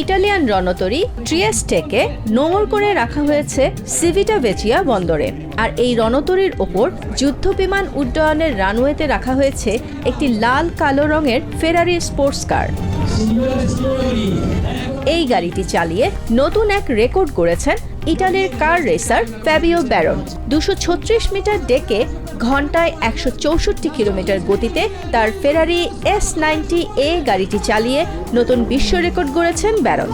Italian রণতরী ট্রিয়েস্টেকে নোঙর করে রাখা হয়েছে সিভিটা ভেচিয়া বন্দরে। আর এই রণতরীর ওপর যুদ্ধ বিমান উড্ডয়নের রানওয়েতে রাখা হয়েছে একটি লাল কালো রঙের ফেরারি স্পোর্টস কার। এই গাড়িটি চালিয়ে নতুন এক রেকর্ড গড়েছেন ইটালির কার রেসার ফ্যাবিও ব্যারন। দুশো মিটার ডেকে ঘন্টায় একশো চৌষট্টি কিলোমিটার গতিতে তার ফেরারি এস নাইনটি এ গাড়িটি চালিয়ে নতুন বিশ্ব রেকর্ড গড়েছেন ব্যারন।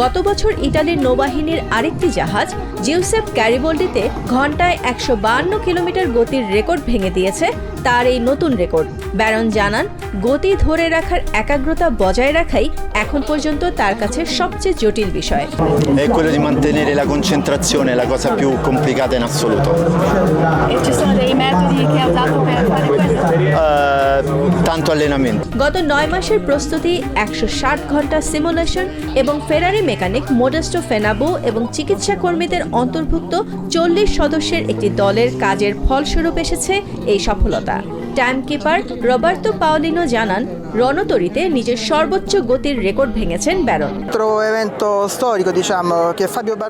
গত বছর ইতালির নৌবাহিনীর আরেকটি জাহাজ জিউসেফ ক্যারিবোল্ডিতে ঘন্টায় একশো বায়ান্ন কিলোমিটার গতির রেকর্ড ভেঙে দিয়েছে তার এই নতুন রেকর্ড। ব্যারন জানান গতি ধরে রাখার একাগ্রতা বজায় রাখাই এখন পর্যন্ত তার কাছে সবচেয়ে জটিল বিষয়। Tanto allenamento. গত নয় মাসের প্রস্তুতি, একশো ষাট ঘণ্টা সিমুলেশন এবং ফেরারি মেকানিক মোডেস্টো ফেনাবো এবং চিকিৎসা কর্মীদের অন্তর্ভুক্ত চল্লিশ সদস্যের একটি দলের কাজের ফলস্বরূপ এসেছে এই সফলতা টাইমকিপার রবার্তো পাওলিনো জানান রণতরীতে নিজের সর্বোচ্চ গতির রেকর্ড ভেঙেছেন ব্যারন।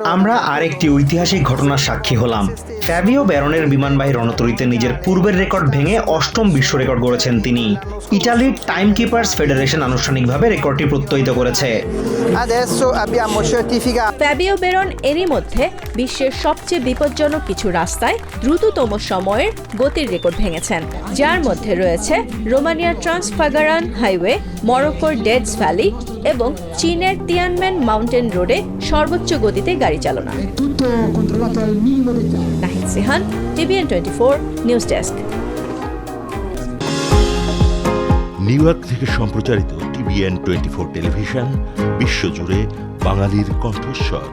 আমরা আরেকটি ঐতিহাসিক ঘটনার সাক্ষী হলাম। ফ্যাবিও ব্যারনের বিমানবাহী রণতরিতে নিজের পূর্বের রেকর্ড ভেঙে অষ্টম বিশ্ব রেকর্ড গড়েছেন তিনি। ইটালির টাইম কিপার্স ফেডারেশন আনুষ্ঠানিকভাবে রেকর্ডটি প্রত্যয়িত করেছে। Adesso abbiamo ফ্যাবিও বেরন এরই মধ্যে বিশ্বের সবচেয়ে বিপজ্জনক কিছু রাস্তায় দ্রুততম সময়ের গতির রেকর্ড ভেঙেছেন। যার মধ্যে রয়েছে রোমানিয়ার ট্রান্সফাগারান হাইওয়ে, মরক্কোর ডেডস ভ্যালি এবং চীনের তিয়ানম্যান মাউন্টেন রোডে সর্বোচ্চ গতিতে গাড়ি চালনা। Sihan, TVN twenty four news desk. New York থেকে সম্প্রচারিত টিভিএন টোয়েন্টি ফোর টেলিভিশন, বিশ্বজুড়ে বাঙালির কণ্ঠস্বর।